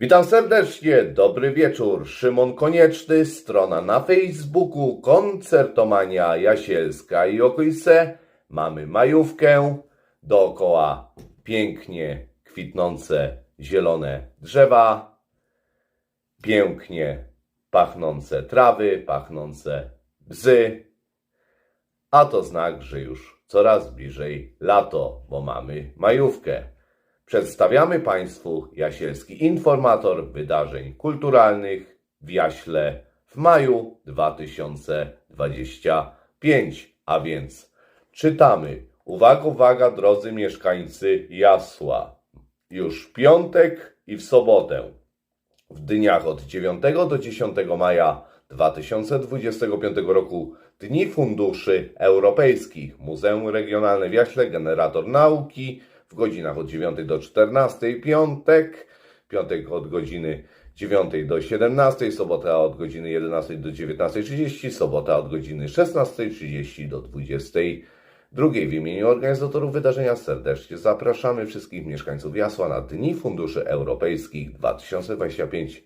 Witam serdecznie, dobry wieczór. Szymon Konieczny, strona na Facebooku, koncertomania Jasielska i okolice. Mamy majówkę, dookoła pięknie kwitnące zielone drzewa, pięknie pachnące trawy, pachnące bzy, a to znak, że już coraz bliżej lato, bo mamy majówkę. Przedstawiamy Państwu Jasielski Informator Wydarzeń Kulturalnych w Jaśle w maju 2025. A więc czytamy. Uwaga, uwaga, drodzy mieszkańcy Jasła. Już w piątek i w sobotę w dniach od 9 do 10 maja 2025 roku Dni Funduszy Europejskich. Muzeum Regionalne w Jaśle, Generator Nauki w godzinach od 9 do 14, piątek, piątek od godziny 9 do 17, sobota od godziny 11 do 19.30, sobota od godziny 16.30 do 22. W imieniu organizatorów wydarzenia serdecznie zapraszamy wszystkich mieszkańców Jasła na Dni Funduszy Europejskich 2025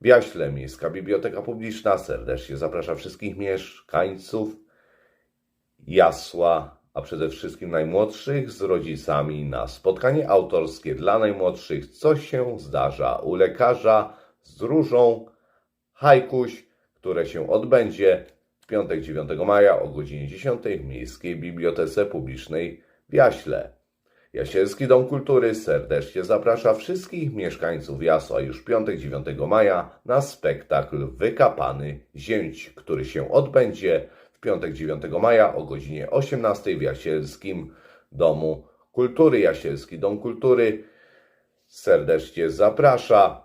w Jaśle. Miejska Biblioteka Publiczna serdecznie zaprasza wszystkich mieszkańców Jasła, a przede wszystkim najmłodszych z rodzicami na spotkanie autorskie dla najmłodszych, co się zdarza u lekarza z różą Hajkuś, które się odbędzie w piątek 9 maja o godzinie 10 w Miejskiej Bibliotece Publicznej w Jaśle. Jasielski Dom Kultury serdecznie zaprasza wszystkich mieszkańców Jasła już piątek 9 maja na spektakl Wykapany Zięć, który się odbędzie piątek 9 maja o godzinie 18 w Jasielskim Domu Kultury. Jasielski Dom Kultury serdecznie zaprasza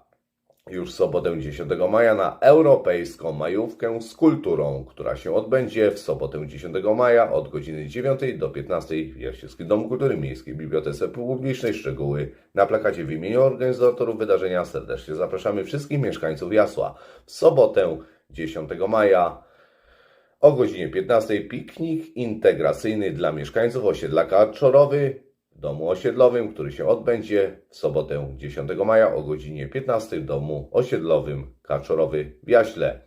już w sobotę 10 maja na europejską majówkę z kulturą, która się odbędzie w sobotę 10 maja od godziny 9 do 15 w Jasielskim Domu Kultury Miejskiej Bibliotece Publicznej. Szczegóły na plakacie w imieniu organizatorów wydarzenia. Serdecznie zapraszamy wszystkich mieszkańców Jasła. W sobotę 10 maja o godzinie 15 piknik integracyjny dla mieszkańców osiedla Kaczorowy w domu osiedlowym, który się odbędzie w sobotę 10 maja o godzinie 15 w domu osiedlowym Kaczorowy w Jaśle.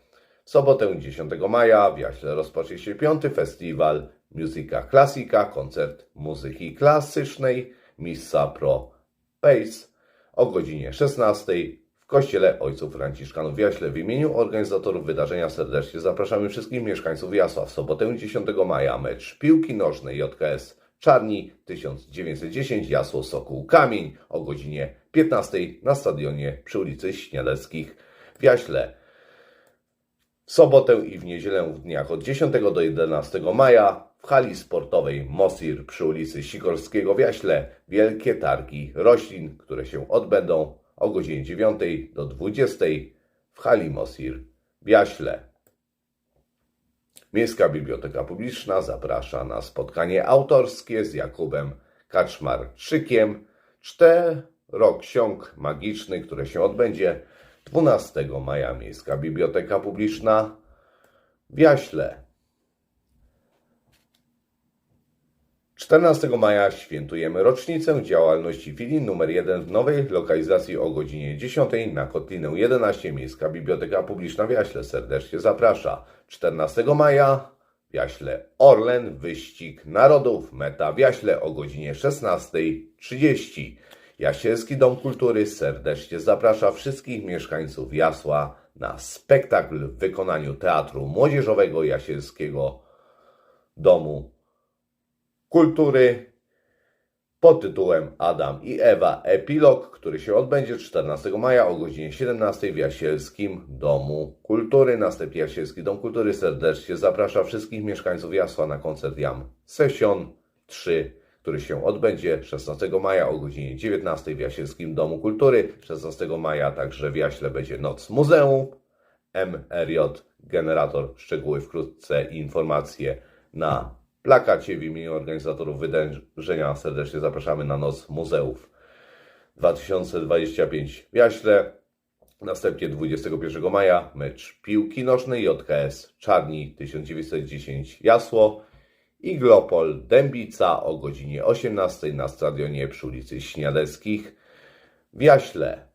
W sobotę 10 maja w Jaśle rozpocznie się piąty festiwal Muzyka Klasika, koncert muzyki klasycznej Missa Pro Pace o godzinie 16 w Kościele Ojców Franciszkanów w Jaśle. W imieniu organizatorów wydarzenia serdecznie zapraszamy wszystkich mieszkańców Jasła w sobotę 10 maja mecz piłki nożnej JKS Czarni 1910 Jasło Sokół Kamień o godzinie 15 na stadionie przy ulicy Śniadeckich w Jaśle. W sobotę i w niedzielę w dniach od 10 do 11 maja w hali sportowej Mosir przy ulicy Sikorskiego w Jaśle wielkie targi roślin, które się odbędą o godzinie 9 do 20 w hali Mosir w Jaśle. Miejska Biblioteka Publiczna zaprasza na spotkanie autorskie z Jakubem Kaczmarczykiem. Cztero ksiąg magiczny, które się odbędzie 12 maja. Miejska Biblioteka Publiczna w Jaśle. 14 maja świętujemy rocznicę działalności filii numer 1 w nowej lokalizacji o godzinie 10 na Kotlinę 11. Miejska Biblioteka Publiczna w Jaśle serdecznie zaprasza. 14 maja w Jaśle Orlen, wyścig narodów, meta w Jaśle o godzinie 16.30. Jasielski Dom Kultury serdecznie zaprasza wszystkich mieszkańców Jasła na spektakl w wykonaniu Teatru Młodzieżowego Jasielskiego Domu Kultury pod tytułem Adam i Ewa Epilog, który się odbędzie 14 maja o godzinie 17 w Jasielskim Domu Kultury. Następnie Jasielski Dom Kultury serdecznie zaprasza wszystkich mieszkańców Jasła na koncert Jam Session 3, który się odbędzie 16 maja o godzinie 19 w Jasielskim Domu Kultury. 16 maja także w Jaśle będzie Noc Muzeum MRJ Generator. Szczegóły wkrótce i informacje na plakacie w imieniu organizatorów wydarzenia serdecznie zapraszamy na Noc Muzeów 2025 w Jaśle. Następnie 21 maja mecz piłki nożnej JKS Czarni 1910 Jasło i Glopol Dębica o godzinie 18 na stadionie przy ulicy Śniadeckich w Jaśle.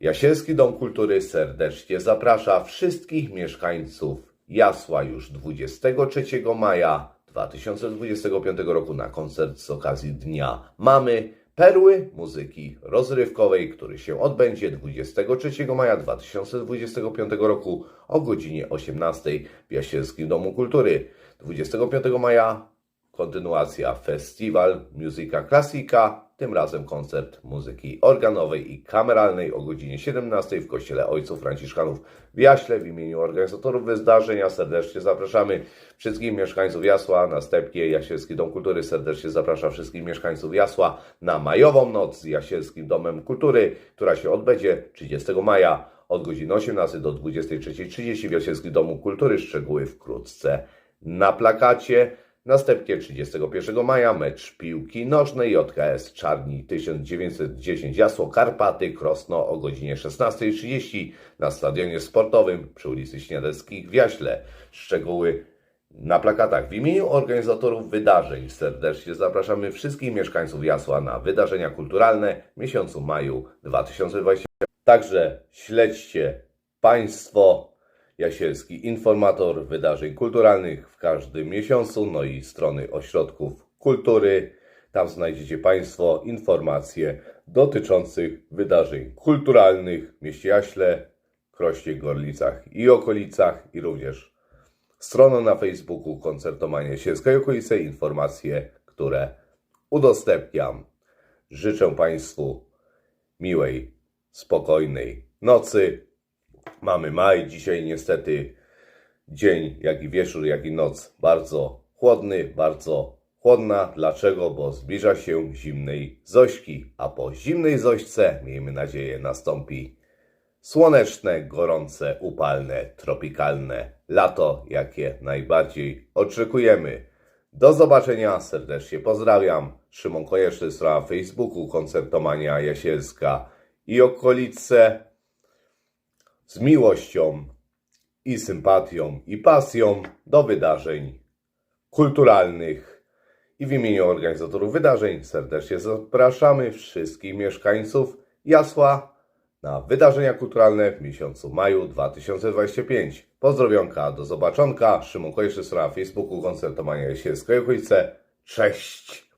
Jasielski Dom Kultury serdecznie zaprasza wszystkich mieszkańców Jasła już 23 maja 2025 roku na koncert z okazji Dnia Mamy Perły Muzyki Rozrywkowej, który się odbędzie 23 maja 2025 roku o godzinie 18 w Jasielskim Domu Kultury. 25 maja kontynuacja festiwal Muzyka Klasika, tym razem koncert muzyki organowej i kameralnej o godzinie 17 w Kościele Ojców Franciszkanów w Jaśle. W imieniu organizatorów wydarzenia serdecznie zapraszamy wszystkich mieszkańców Jasła. Następnie Jasielski Dom Kultury serdecznie zaprasza wszystkich mieszkańców Jasła na majową noc z Jasielskim Domem Kultury, która się odbędzie 30 maja od godziny 18 do 23.30 w Jasielskim Domu Kultury. Szczegóły wkrótce na plakacie. Następnie 31 maja mecz piłki nożnej JKS Czarni 1910 Jasło Karpaty Krosno o godzinie 16.30 na stadionie sportowym przy ulicy Śniadeckich w Jaśle. Szczegóły na plakatach. W imieniu organizatorów wydarzeń serdecznie zapraszamy wszystkich mieszkańców Jasła na wydarzenia kulturalne w miesiącu maju 2020. Także śledźcie Państwo Jasielski informator wydarzeń kulturalnych w każdym miesiącu, no i strony ośrodków kultury. Tam znajdziecie Państwo informacje dotyczących wydarzeń kulturalnych w mieście Jaśle, Krośnie, Gorlicach i okolicach i również stronę na Facebooku Koncertomania Jasielska i okolice, informacje, które udostępniam. Życzę Państwu miłej, spokojnej nocy. Mamy maj, dzisiaj niestety dzień, jak i wieczór, jak i noc bardzo chłodny, bardzo chłodna. Dlaczego? Bo zbliża się zimnej Zośki, a po zimnej Zośce, miejmy nadzieję, nastąpi słoneczne, gorące, upalne, tropikalne lato, jakie najbardziej oczekujemy. Do zobaczenia, serdecznie pozdrawiam. Szymon Konieczny, strona Facebooku, Koncertomania Jasielska i okolice z miłością i sympatią i pasją do wydarzeń kulturalnych. I w imieniu organizatorów wydarzeń serdecznie zapraszamy wszystkich mieszkańców Jasła na wydarzenia kulturalne w miesiącu maju 2025. Pozdrowionka, do zobaczonka. Szymon Kojszy, strona Facebooku, Koncertomania Jasielska i okolice. Cześć!